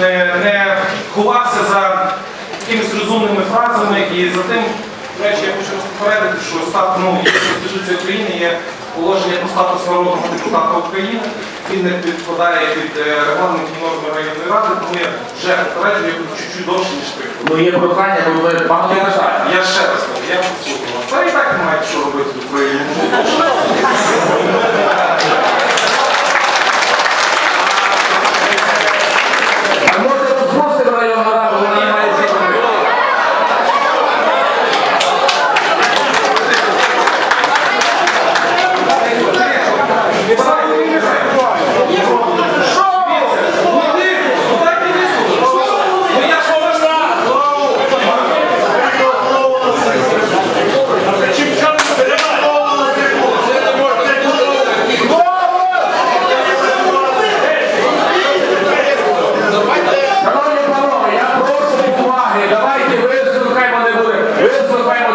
е, не ховався за якимись розумними фразами і за тим, до речі, я хочу вас попередити, що стат, ну, є Конституція України, є положення про статус народного депутата України, він не підпадає під е, регламентні норми районної ради, тому я вже попереджую, я буду чуть-чуть довше, ніж три. Ну є прохання, бо ви багато. Я ще раз кажу, я послухаю вас. Та і так не маєте що робити в Україні. ことでウエストの会話